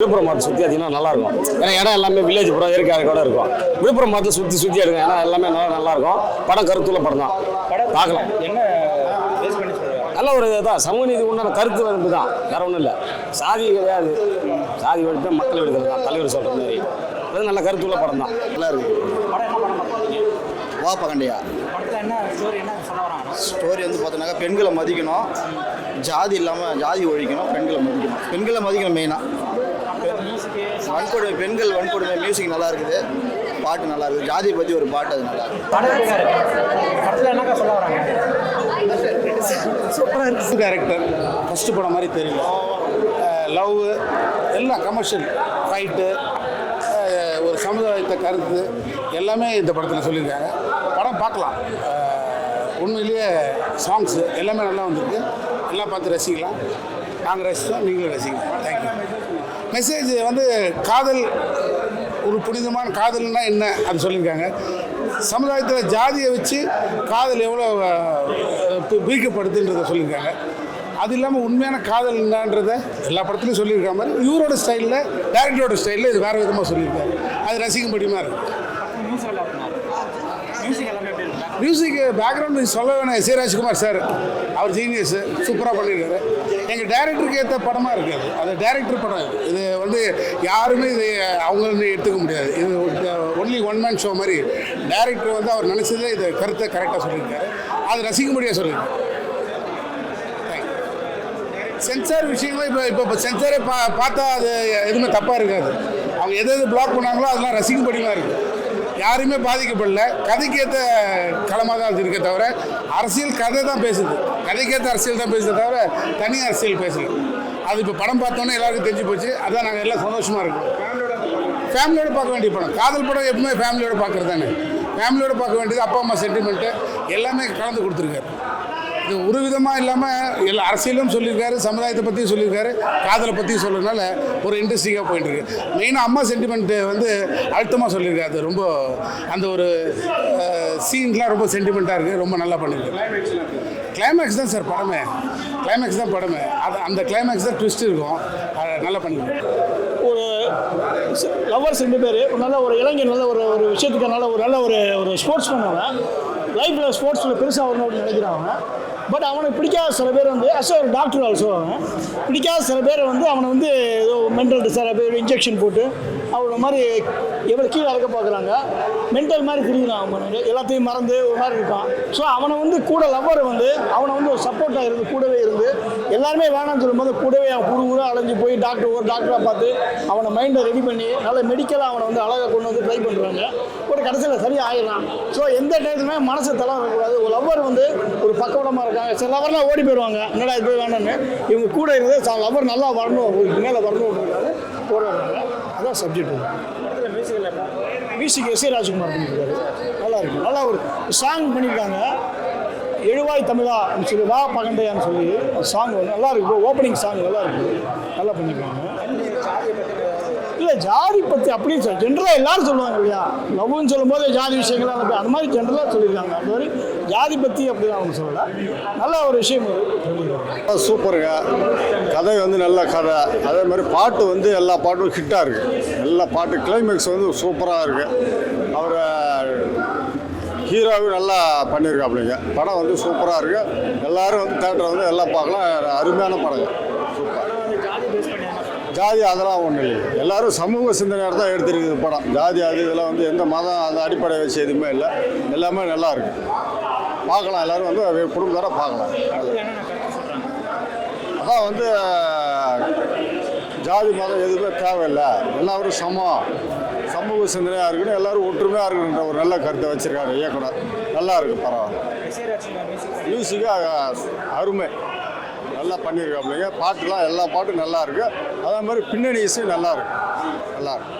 விழுப்புரம் மாவட்டத்தை சுற்றி அதிகமாக நல்லா இருக்கும் ஏன்னா இடம் எல்லாமே வில்லேஜ் புறம் இயற்கை கூட இருக்கும். விழுப்புரம் மாவட்டத்தை சுற்றி சுற்றி எடுக்கும் ஏன்னா எல்லாமே நல்லா நல்லா இருக்கும் படம் கருத்துள்ள படம் தான். பார்க்கலாம். என்ன நல்ல ஒரு இதான் சமூக நீதி உண்டான கருத்து வந்து தான். வேற ஒன்றும் இல்லை. சாதி கிடையாது. சாதி வெடிப்பு மக்கள் வெடிக்கிறது தான். தலைவர் சொல்கிற மாதிரி. அது நல்ல கருத்துள்ள படம் தான். நல்லா இருக்கு. படம் என்ன படம் பார்த்தீங்க வா பகண்டையா. படத்தில் என்ன ஸ்டோரி வந்து பார்த்தோன்னாக்கா பெண்களை மதிக்கணும். ஜாதி இல்லாமல் ஜாதி ஒழிக்கணும். பெண்களை மதிக்கணும். பெண்களை மதிக்கணும் மெயினாக வன்கொடுமை பெண்கள் வன்கொடுமை மியூசிக் நல்லா இருக்குது பாட்டு நல்லா இருக்குது ஜாதியை பற்றி ஒரு பாட்டு அது நல்லா இருக்கு படத்தில் என்னக்கா சொல்ல வராங்க? கேரக்டர் ஃபஸ்ட்டு படம் மாதிரி தெரியல. லவ் எல்லாம் கமர்ஷியல் ஃபைட்டு ஒரு சமுதாயத்தை கருத்து எல்லாமே இந்த படத்தில் சொல்லியிருக்காங்க. படம் பார்க்கலாம். உண்மையிலேயே சாங்ஸு எல்லாமே நல்லா வந்திருக்கு. எல்லாம் பார்த்து ரசிக்கலாம். நாங்கள் ரசித்தோம் நீங்களும் ரசிக்கலாம். மெசேஜ் வந்து காதல் ஒரு புனிதமான காதல்னா என்ன அது சொல்லியிருக்காங்க. சமுதாயத்தில் ஜாதியை வச்சு காதல் எவ்வளோ பிரிக்கப்படுதுன்றதை சொல்லியிருக்காங்க. அது இல்லாமல் உண்மையான காதல் என்னான்றத எல்லா படத்துலையும் சொல்லியிருக்க மாதிரி இவரோட ஸ்டைலில் டேரக்டரோட ஸ்டைலில் இது வேறு விதமாக சொல்லியிருக்காரு. அது ரசிக்கும்படியுமா இருக்குது மியூசிக் பேக்ரவுண்ட் சொல்ல வேணாம். எஸ் ராஜ்குமார் சார் அவர் ஜீனியஸ் சூப்பராக பண்ணியிருக்காரு எங்கள் டேரக்டருக்கு ஏற்ற படமாக இருக்குது. அது டேரக்டர் படம் இது. இது வந்து யாருமே இது அவங்களே எடுத்துக்க முடியாது. இது ஒன்லி ஒன் மேன் ஷோ மாதிரி டேரக்டர் வந்து அவர் நினச்சதே இது கருத்தை கரெக்டாக சொல்லியிருக்காரு. அது ரசிக்கும்படியாக சொல்லியிருக்காரு. சென்சார் விஷயங்களும் இப்போ இப்போ இப்போ சென்சாரே பா பார்த்தா அது எதுவுமே தப்பாக இருக்காது. அவங்க எது எது பிளாக் பண்ணாங்களோ அதெல்லாம் ரசிக்கும்படியாக இருக்குது யாருமே பாதிக்கப்படல. கதைக்கேற்ற களமாக தான் அது இருக்கே தவிர அரசியல் கதை தான் பேசுது. கதைக்கேற்ற அரசியல் தான் பேசுதே தவிர தனி அரசியல் பேசல. அது இப்போ படம் பார்த்தோன்னே எல்லாருக்கும் தெரிஞ்சு போச்சு. அதான் நாங்கள் எல்லாம் சந்தோஷமாக இருக்கோம். ஃபேமிலியோட பார்க்க வேண்டிய படம். காதல் படம் எப்பவுமே ஃபேமிலியோட பார்க்குறது தானே. ஃபேமிலியோட பார்க்க வேண்டியது அப்பா அம்மா சென்டிமெண்ட்டு எல்லாமே கலந்து கொடுத்துருக்காரு. ஒரு விதமாக இல்லாமல் எல்லா அரசியலும் சொல்லியிருக்காரு சமுதாயத்தை பற்றியும் சொல்லியிருக்காரு காதலை பற்றியும் சொல்கிறதுனால ஒரு இன்ட்ரெஸ்டிங்காக போயிட்டு இருக்கு மெயினாக அம்மா சென்டிமெண்ட்டு வந்து அழுத்தமாக சொல்லியிருக்காரு. அது ரொம்ப அந்த ஒரு சீன்லாம் ரொம்ப சென்டிமெண்ட்டாக இருக்குது ரொம்ப நல்லா பண்ணியிருக்கு கிளைமேக்ஸ் தான் சார் படமே. கிளைமேக்ஸ் தான் படமே. அது அந்த கிளைமேக்ஸ் தான் ட்விஸ்ட் இருக்கும். நல்லா பண்ணியிருக்கேன் ஒரு லவ்வர்ஸ் ரெண்டு பேர் ஒரு நல்ல ஒரு இளைஞர் நல்ல ஒரு ஒரு விஷயத்துக்கு நல்ல ஒரு நல்ல ஒரு ஒரு ஸ்போர்ட்ஸ் அவன் லைஃப்பில் ஸ்போர்ட்ஸில் பெருசாக வரணும் அப்படின்னு நினைக்கிறாங்க பட் அவனுக்கு பிடிக்காத சில பேர் வந்து அசோ ஒரு டாக்டர் ஆல்சோ பிடிக்காத சில பேர் வந்து அவனை வந்து ஏதோ மென்டல் சில பேர் இன்ஜெக்ஷன் போட்டு அவனை மாதிரி எவ்வளோ கீழே இறக்க பார்க்குறாங்க. மென்டல் மாதிரி திரிகிறான் அவன் எல்லாத்தையும் மறந்து ஒரு மாதிரி இருக்கான். ஸோ அவனை வந்து கூட லவ்வர் வந்து அவனை வந்து ஒரு சப்போர்ட்டாக இருந்து கூடவே இருந்து எல்லாருமே வேணாம்னு சொல்லும்போது கூடவே அவன் ஊர் ஊராக அலைஞ்சு போய் டாக்டர் ஒரு டாக்டராக பார்த்து அவனை மைண்டை ரெடி பண்ணி நல்ல மெடிக்கலாக அவனை வந்து அழகாக கொண்டு வந்து ட்ரை பண்ணுறாங்க ஒரு கடைசியில் சரியாக ஆயிடலாம் ஸோ எந்த டயத்துலையுமே மனசு தலை இருக்கக்கூடாது ஒரு லவ்வர் வந்து பக்கவடமாக இருக்காங்க. சில லவர்லாம் ஓடி போயிடுவாங்க என்னடா இது போய் வேணான்னு இவங்க கூட இருந்து லவர் நல்லா வரணும். ஒரு மேலே வரணுன்றதுக்காக போராடுறாங்க அதான் subject music S A Rajkumar பண்ணியிருக்காரு. நல்லா இருக்கு. நல்லா ஒரு சாங் பண்ணியிருக்காங்க. எழுவாய் தமிழான்னு சொல்லி வா பகண்டையான்னு சொல்லி சாங் நல்லா இருக்கு. ஓப்பனிங் சாங் நல்லா இருக்கு. நல்லா பண்ணியிருக்காங்க. இல்லை ஜாதி பற்றி அப்படின்னு சொல்ல ஜென்ரலாக எல்லாரும் சொல்லுவாங்க இல்லையா? லவ்னு சொல்லும்போது ஜாதி விஷயங்கள்லாம் அந்த அந்த மாதிரி ஜென்ரலாக சொல்லியிருக்காங்க. அந்த மாதிரி ஜாதி பற்றி அப்படி அவங்க சொல்லலை. நல்ல ஒரு விஷயம் சூப்பருங்க கதை வந்து நல்ல கதை. அதே மாதிரி பாட்டு வந்து எல்லா பாட்டும் ஹிட்டாக இருக்குது எல்லா பாட்டு கிளைமேக்ஸ் வந்து சூப்பராக இருக்குது அவர் ஹீரோவும் நல்லா பண்ணியிருக்காப்புலைங்க படம் வந்து சூப்பராக இருக்குது எல்லோரும் வந்து தேட்டரை வந்து எல்லாம் பார்க்கலாம். அருமையான படங்க. ஜாதி அதெல்லாம் ஒன்றும் இல்லை எல்லாரும் சமூக சிந்தனையாக தான் எடுத்திருக்குது படம். ஜாதி அது இதெல்லாம் வந்து எந்த மதம் அந்த அடிப்படை வச்சு எதுவுமே இல்லை. எல்லாமே நல்லா இருக்கு. பார்க்கலாம். எல்லாரும் வந்து குடும்பத்தோட பார்க்கலாம். அதான் வந்து ஜாதி மதம் எதுவுமே தேவையில்லை. எல்லாரும் சமம். சமூக சிந்தனையாக இருக்கணும். எல்லாரும் ஒற்றுமையாக இருக்கணுன்ற ஒரு நல்ல கருத்தை வச்சிருக்காரு இயக்குனர். நல்லா இருக்கு பரவாயில்ல. மியூசிக்காக அருமை. நல்லா பண்ணியிருக்காப்புலைங்க. பாட்டுலாம் எல்லா பாட்டும் நல்லா இருக்கு. அதே மாதிரி பின்னணி இசை நல்லா இருக்கு. நல்லா இருக்கு.